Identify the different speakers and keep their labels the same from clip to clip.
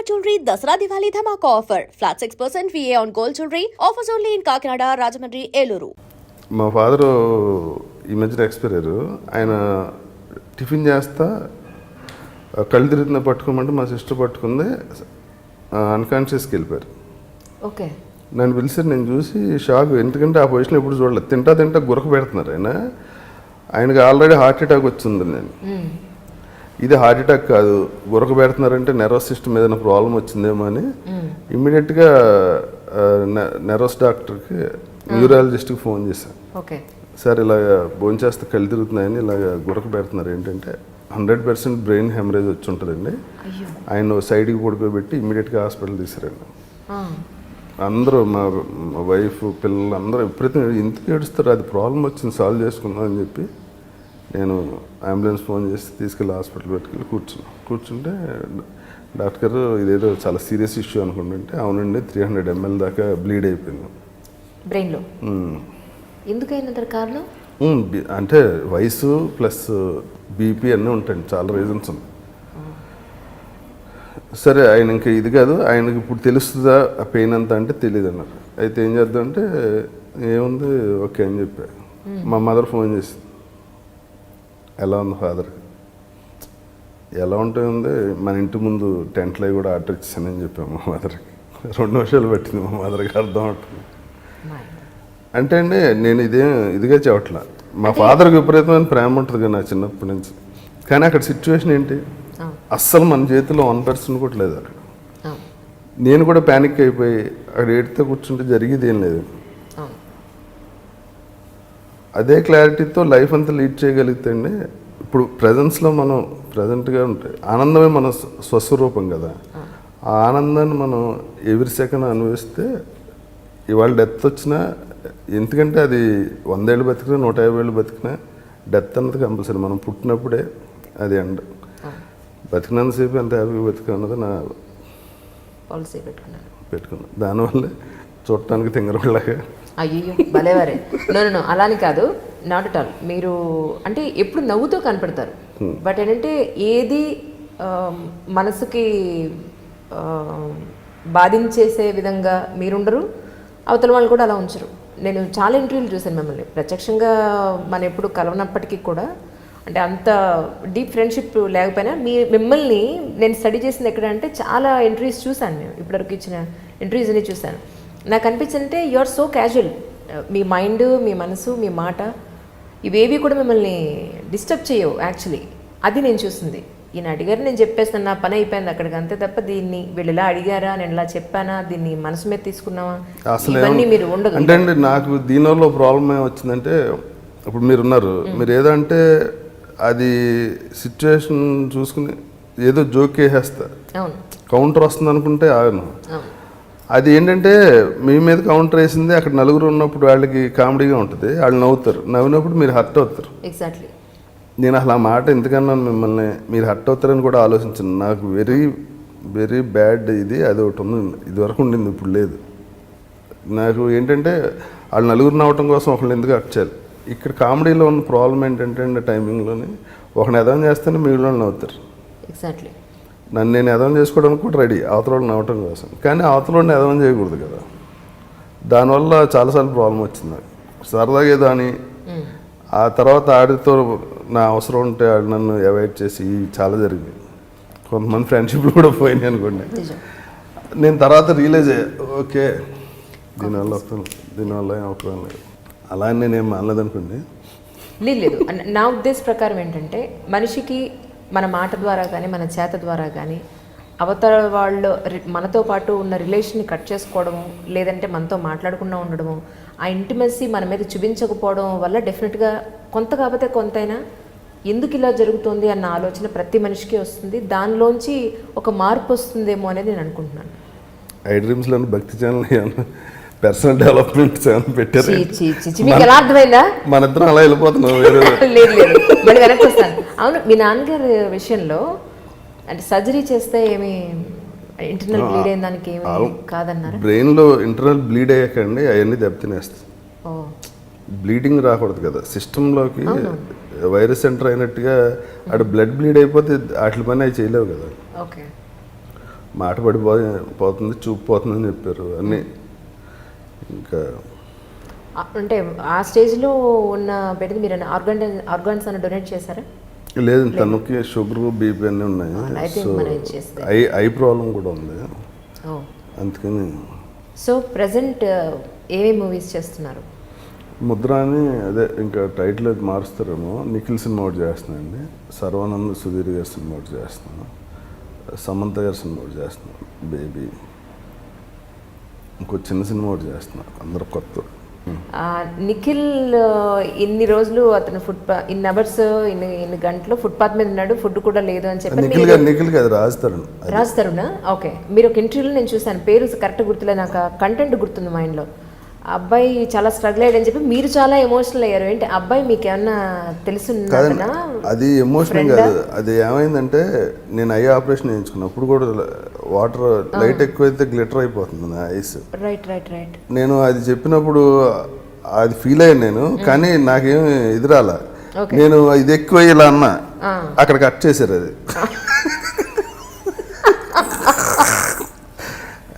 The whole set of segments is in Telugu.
Speaker 1: Amma jewellery Dasara Diwali dhamaka offer flat six percent VA on gold jewellery offers only in Kakinada Rajahmundry Eluru
Speaker 2: మా ఫాదరు ఈ మధ్యన ఎక్స్పైర్ అయ్యారు ఆయన టిఫిన్ చేస్తా కళ్ళు తిరుగుతున్న పట్టుకోమంటే మా సిస్టర్ పట్టుకుంది. అన్కాన్షియస్కి వెళ్ళిపోయారు.
Speaker 3: ఓకే.
Speaker 2: నన్ను పిలిచారు నేను చూసి షాక్. ఎందుకంటే ఆ పొజిషన్ ఎప్పుడు చూడలేదు. తింటా తింటా గురక పెడుతున్నారు ఆయన. ఆయనకి ఆల్రెడీ హార్ట్ అటాక్ వచ్చింది నేను. ఇది హార్ట్ అటాక్ కాదు. గురక పెడుతున్నారంటే నెర్వస్ సిస్టమ్ ఏదైనా ప్రాబ్లం వచ్చిందేమో అని ఇమ్మీడియట్గా నెర్వస్ డాక్టర్కి న్యూరాలజిస్ట్కి ఫోన్ చేశాను
Speaker 3: ఓకే.
Speaker 2: సార్ ఇలాగ భోంచేస్తే కళ్ళు తిరుగుతున్నాయని ఇలాగ గురక పెడుతున్నారు. ఏంటంటే హండ్రెడ్ పర్సెంట్ బ్రెయిన్ హెమరేజ్ వచ్చి ఉంటుందండి. ఆయన సైడ్కి పడుకోబెట్టి ఇమ్మీడియట్గా హాస్పిటల్ తీసారండి అందరూ మా వైఫ్ పిల్లలు అందరూ ఎప్పుడైతే ఇంటికి ఏడుస్తారు? అది ప్రాబ్లం వచ్చింది సాల్వ్ చేసుకుందాం అని చెప్పి నేను అంబులెన్స్ ఫోన్ చేసి తీసుకెళ్ళి హాస్పిటల్ పెట్టుకెళ్ళి కూర్చున్నాను కూర్చుంటే డాక్టర్ ఇదేదో చాలా సీరియస్ ఇష్యూ అనుకుంటుంటే అవునండి త్రీ హండ్రెడ్ ఎంఎల్ దాకా బ్లీడ్ అయిపోయింది.
Speaker 3: బ్రెయిన్లో?
Speaker 2: మ్మ్.
Speaker 3: ఎందుకైనంత కారణం?
Speaker 2: అంటే వయసు ప్లస్ బీపీ అన్నీ ఉంటాయండి చాలా రీజన్స్ ఉన్నాయి. సరే ఆయన ఇంకా ఇది కాదు ఆయనకి ఇప్పుడు తెలుస్తుందా ఆ పెయిన్ అంతా అంటే తెలియదు అన్నారు అయితే ఏం చేద్దాం అంటే ఏముంది ఓకే అని చెప్పా. మా మదర్ ఫోన్ చేసింది. ఎలా ఉంది ఫాదర్ ఎలా ఉంటుంది? మన ఇంటి ముందు టెంట్లో కూడా ఆర్డర్ ఇచ్చానని చెప్పాము మా మదర్కి రెండు నిమిషాలు పట్టింది మా మదర్కి అర్థం అవుతుంది. అంటే అండి నేను ఇదే ఇదిగా చెప్పట్లా. మా ఫాదర్కి విపరీతమైన ప్రేమ ఉంటుంది కదా నా చిన్నప్పటి నుంచి. కానీ అక్కడ సిచ్యువేషన్ ఏంటి? అస్సలు మన చేతిలో వన్ పర్సెంట్ కూడా లేదు అక్కడ. నేను కూడా ప్యానిక్ అయిపోయి అక్కడ ఏడితే కూర్చుంటే జరిగేది ఏం లేదు. అదే క్లారిటీతో లైఫ్ అంతా లీడ్ చేయగలిగితే అండి ఇప్పుడు ప్రజెన్స్లో మనం ప్రజెంట్గా ఉంటాయి ఆనందమే మన స్వ- స్వస్వరూపం కదా. ఆ ఆనందాన్ని మనం ఎవ్రీ సెకండ్ అనుభవిస్తే ఇవాళ డెత్ వచ్చినా ఎందుకంటే అది వందేళ్ళు బతికినా నూట యాభై ఏళ్ళు బతికినా డెత్ అన్నది కంపల్సరీ. మనం పుట్టినప్పుడే అది ఎండ్. బతికినంతసేపు ఎంత హ్యాపీగా బతికా అన్నది నా
Speaker 3: పాలసీ పెట్టుకున్నాను.
Speaker 2: పెట్టుకున్నాను దానివల్ల చూడటానికి తింగరలాగా
Speaker 3: అయ్యో భలేవారే నో నో అలాని కాదు నాట్ అట్ ఆల్ మీరు అంటే ఎప్పుడు నవ్వుతో కనపడతారు. బట్ ఏంటంటే ఏది మనసుకి బాధించేసే విధంగా మీరుండరు అవతల వాళ్ళు కూడా అలా ఉంచరు. నేను చాలా ఇంటర్వ్యూలు చూశాను మిమ్మల్ని. ప్రత్యక్షంగా మనం ఎప్పుడు కలవనప్పటికీ కూడా అంటే అంత డీప్ ఫ్రెండ్షిప్ లేకపోయినా మీ మిమ్మల్ని నేను స్టడీ చేసింది ఎక్కడ అంటే చాలా ఇంటర్వ్యూస్ చూశాను నేను. ఇప్పటివరకు ఇచ్చిన ఇంటర్వ్యూస్ అన్ని చూశాను. నాకు అనిపించిందంటే యు ఆర్ సో క్యాజువల్ మీ మైండ్ మీ మనసు మీ మాట ఇవేవి కూడా మిమ్మల్ని డిస్టర్బ్ చేయవు యాక్చువల్లీ అది నేను చూసింది. ఈయన అడిగారు నేను చెప్పేస్తాను నా పని అయిపోయింది అక్కడికి. అంతే తప్ప దీన్ని వీళ్ళు ఇలా అడిగారా నేను ఇలా చెప్పానా దీన్ని మనసు మీద తీసుకున్నావా?
Speaker 2: అసలు
Speaker 3: ఇవన్నీ మీరు ఉండదు.
Speaker 2: అంటే అండి నాకు దీనివల్ల ప్రాబ్లం ఏమొచ్చిందంటే ఇప్పుడు మీరు ఉన్నారు మీరు ఏదంటే అది సిచ్యువేషన్ చూసుకుని ఏదో జోక్ వేసేస్తారు
Speaker 3: అవును.
Speaker 2: కౌంటర్ వస్తుంది అనుకుంటే ఆగను అది ఏంటంటే మీ మీద కౌంటర్ వేసింది అక్కడ నలుగురు ఉన్నప్పుడు వాళ్ళకి కామెడీగా ఉంటుంది. వాళ్ళు నవ్వుతారు. నవ్వినప్పుడు మీరు హర్ట్ అవుతారు.
Speaker 3: ఎగ్జాక్ట్లీ
Speaker 2: నేను అసలు ఆ మాట ఎందుకన్నాను మిమ్మల్ని? మీరు హర్ట్ అవుతారని కూడా ఆలోచించను. నాకు వెరీ వెరీ బ్యాడ్ ఇది. అది ఒకటి ఉంది. ఇదివరకు ఉండింది ఇప్పుడు లేదు. నాకు ఏంటంటే వాళ్ళు నలుగురు నవ్వటం కోసం ఒకళ్ళు ఎందుకు హర్ట్ చేయాలి? ఇక్కడ కామెడీలో ఉన్న ప్రాబ్లం ఏంటంటే టైమింగ్లోని ఒకరిని ఎదవం చేస్తేనే మిగిలిన నవ్వుతారు.
Speaker 3: ఎగ్జాక్ట్లీ
Speaker 2: నన్ను నేను ఎదవం చేసుకోవడానికి కూడా రెడీ అవతల వాళ్ళు నవ్వటం కోసం. కానీ అవతల వాడిని ఎదవం చేయకూడదు కదా. దానివల్ల చాలాసార్లు ప్రాబ్లం వచ్చింది నాకు. సరదాగా ఏదో అని ఆ తర్వాత ఆడితో నా అవసరం ఉంటే ఆడు నన్ను అవాయిడ్ చేసి చాలా జరిగింది. కొంతమంది ఫ్రెండ్షిప్లు కూడా పోయినాయి అనుకోండి. నేను తర్వాత రియలైజ్ అయ్యా ఓకే దీనివల్ల వస్తాను దీనివల్ల ఏం అవసరం లేదు. అలా నేనేం మానలేదనుకోండి
Speaker 3: లేదు నా ఉద్దేశ ప్రకారం ఏంటంటే మనిషికి మన మాట ద్వారా కానీ మన చేత ద్వారా కానీ అవతల వాళ్ళు మనతో పాటు ఉన్న రిలేషన్ని కట్ చేసుకోవడము లేదంటే మనతో మాట్లాడకుండా ఉండడము ఆ ఇంటిమెసీ మన మీద చూపించకపోవడం వల్ల డెఫినెట్గా కొంత కాకపోతే కొంతైనా ఎందుకు ఇలా జరుగుతుంది అన్న ఆలోచన ప్రతి మనిషికి వస్తుంది. దానిలోంచి ఒక మార్పు వస్తుందేమో అనేది నేను అనుకుంటున్నాను.
Speaker 2: ఐ డ్రీమ్స్లో భక్తి ఛానల్ పర్సనల్ డెవలప్మెంట్ ఛానల్ పెట్టారు.
Speaker 3: మీకు ఎలా అర్థమైందా?
Speaker 2: మన ఇద్దరం అలా వెళ్ళిపోతున్నాం
Speaker 3: లేదు లేదు. మళ్ళీ వెనక్కి వస్తాను. అవును మీ నాన్నగారి విషయంలో అంటే సర్జరీ చేస్తే ఏమి ఇంటర్నల్ బ్లీడ్ అయిన దానికి ఏమి కాదన్నారా?
Speaker 2: బ్రెయిన్లో ఇంటర్నల్ బ్లీడ్ అయ్యాకండి అవన్నీ దెబ్బతినేస్తాయి.
Speaker 3: ఓ.
Speaker 2: బ్లీడింగ్ రాకూడదు కదా. సిస్టంలోకి వైరస్ ఎంటర్ అయినట్టుగా అక్కడ బ్లడ్ బ్లీడ్ అయిపోతే వాటి పని అవి చేయలేవు కదా.
Speaker 3: ఓకే.
Speaker 2: మాట పడిపో పోతుంది చూపు పోతుందని చెప్పారు అన్నీ. ఇంకా
Speaker 3: అంటే ఆ స్టేజ్లో ఉన్న బిడ్డది మీరు ఆర్గాన్ ఆర్గాన్స్ అని డొనేట్ చేశారా?
Speaker 2: లేదు తనకి షుగర్ బీపీ అన్నీ ఉన్నాయి. సో. ఐ ఐ ప్రాబ్లం కూడా ఉంది. అందుకని
Speaker 3: సో ప్రజెంట్ ఏమేమి మూవీస్ చేస్తున్నారు?
Speaker 2: ముద్ర అని అదే ఇంకా టైటిల్ అది మారుస్తారేమో. నిఖిల్ సినిమా ఒకటి చేస్తున్నానండి. సర్వానంద్ సుధీర్ గారి సినిమా ఒకటి చేస్తున్నాను. సమంత గారి సినిమా ఒకటి చేస్తున్నాను. బేబీ. ఇంకో చిన్న సినిమా ఒకటి చేస్తున్నాను. అందరు కొత్త.
Speaker 3: నిఖిల్ ఇన్ని రోజులు అతను ఫుట్ ఇన్ని అవర్స్ ఇన్ని ఇన్ని గంటలు ఫుట్పాత్ మీద ఉన్నాడు ఫుడ్ కూడా లేదు అని చెప్పి
Speaker 2: నిఖిల్
Speaker 3: రాజ్ తరుణ్ ఓకే. మీరు ఒక ఇంటర్వ్యూలో నేను చూశాను. పేరు కరెక్ట్ గుర్తులేదు. నాకు కంటెంట్ గుర్తుంది మైండ్లో అబ్బాయి చాలా స్ట్రగుల్ అయ్యాడని చెప్పి మీరు చాలా ఎమోషనల్ అయ్యారు. ఏంటి? అబ్బాయి మీకు ఏమన్నా తెలుసున్నదనా
Speaker 2: అది ఎమోషనల్ కాదు. అది ఏమైందంటే నేను ఐ ఆపరేషన్ చేయించుకున్నప్పుడు కూడా వాటర్ లైట్ ఎక్కువైతే గ్లిటర్ అయిపోతుంది నా ఐస్
Speaker 3: రైట్ రైట్ రైట్
Speaker 2: నేను అది చెప్పినప్పుడు అది ఫీల్ అయ్యాను నేను కానీ నాకేం ఎదురాల. నేను ఇది ఎక్కువ ఇలా అన్నా అక్కడ కట్ చేశారు అది.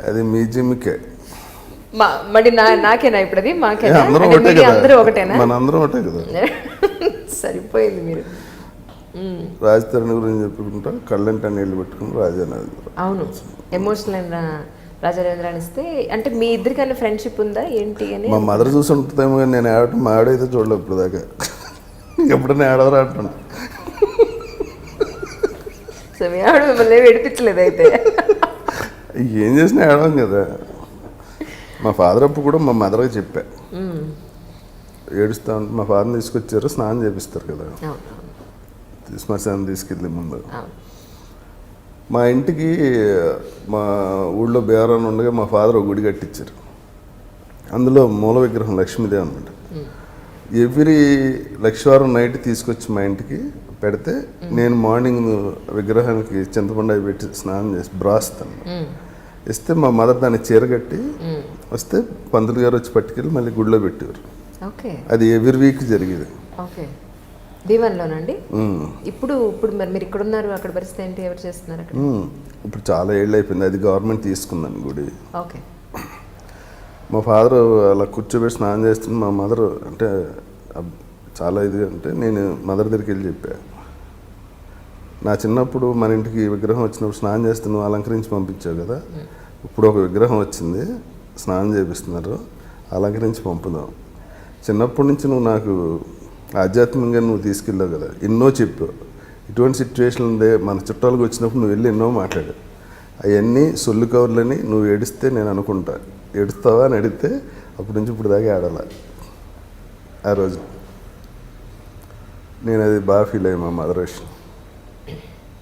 Speaker 2: అది మీ జిమ్కే.
Speaker 3: మరి నా నాకేనా ఇప్పుడు అది మాకేనా
Speaker 2: అందరం
Speaker 3: ఒకటేనా
Speaker 2: మన అందరం ఒకటే కదా.
Speaker 3: సరిపోయింది మీరు.
Speaker 2: రాజధాని గురించి చెప్పుకుంటా కళ్ళంట నీళ్ళు పెట్టుకుని రాజధాని
Speaker 3: అవును. ఎమోషనల్ అయిన రాజారేంద్ర అని ఇస్తే అంటే మీ ఇద్దరికన్నా ఫ్రెండ్షిప్ ఉందా? ఏంటి అని
Speaker 2: మా మదర్ చూసి ఉంటుందేమో కానీ నేను ఆడటం మా ఆడైతే చూడలేదు ఇప్పుడు దాకా ఎప్పుడైనా ఆడవరా అంటున్నాను
Speaker 3: సో మీ ఆవిడ మిమ్మల్ని ఏమి ఏడిపించలేదు అయితే?
Speaker 2: ఏం చేసినా ఆడవం కదా. మా ఫాదర్ అప్పుడు కూడా మా మదర్కి చెప్పా. ఏడుస్తా మా ఫాదర్ని తీసుకొచ్చారు స్నానం చేపిస్తారు కదా. శ్మశానం తీసుకెళ్ళి ముందు. మా ఇంటికి మా ఊళ్ళో బేరాన్ని ఉండగా మా ఫాదర్ ఒక గుడి కట్టించారు అందులో మూల విగ్రహం లక్ష్మీదేవి అనమాట ఎవ్రీ లక్షవారం నైట్ తీసుకొచ్చి మా ఇంటికి పెడితే నేను మార్నింగ్ విగ్రహానికి చింతపండు పెట్టి స్నానం చేసి బ్రాస్తాను. ఇస్తే మా మదర్ దాన్ని చీర కట్టి వస్తే పంతులు గారు వచ్చి పట్టుకెళ్ళి మళ్ళీ గుడిలో పెట్టేవారు.
Speaker 3: ఓకే.
Speaker 2: అది ఎవ్రీ వీక్ జరిగేది.
Speaker 3: ఓకే. దీవెనలోనండి. ఇప్పుడు ఇప్పుడు మరి మీరు ఇక్కడ ఉన్నారు అక్కడ పరిస్థితి ఏంటి? ఎవరు చేస్తున్నారు అక్కడ.
Speaker 2: ఇప్పుడు చాలా ఏళ్ళు అయిపోయింది. అది గవర్నమెంట్ తీసుకుందని గుడి.
Speaker 3: ఓకే.
Speaker 2: మా ఫాదర్ అలా కూర్చోబెట్టి స్నానం చేస్తుంది మా మదర్ అంటే చాలా ఇది అంటే నేను మదర్ దగ్గరికి వెళ్ళి చెప్పా. నా చిన్నప్పుడు మన ఇంటికి విగ్రహం వచ్చినప్పుడు స్నానం చేస్తే నువ్వు అలంకరించి పంపించావు కదా. ఇప్పుడు ఒక విగ్రహం వచ్చింది. స్నానం చేపిస్తున్నారు. అలంకరించి పంపుదాం. చిన్నప్పటి నుంచి నువ్వు నాకు ఆధ్యాత్మికంగా నువ్వు తీసుకెళ్ళావు కదా. ఎన్నో చెప్పావు. ఇటువంటి సిచ్యువేషన్ ఉందే మన చుట్టాలకు వచ్చినప్పుడు నువ్వు వెళ్ళి ఎన్నో మాట్లాడావు. అవన్నీ సొల్లు కవర్లని నువ్వు ఏడిస్తే నేను అనుకుంటా. ఏడుస్తావా అని అడిగితే అప్పటి నుంచి ఇప్పుడు దాకా ఆడాల ఆ రోజు. నేను అది బాగా ఫీల్ అయ్యా మా మదర్ విషయం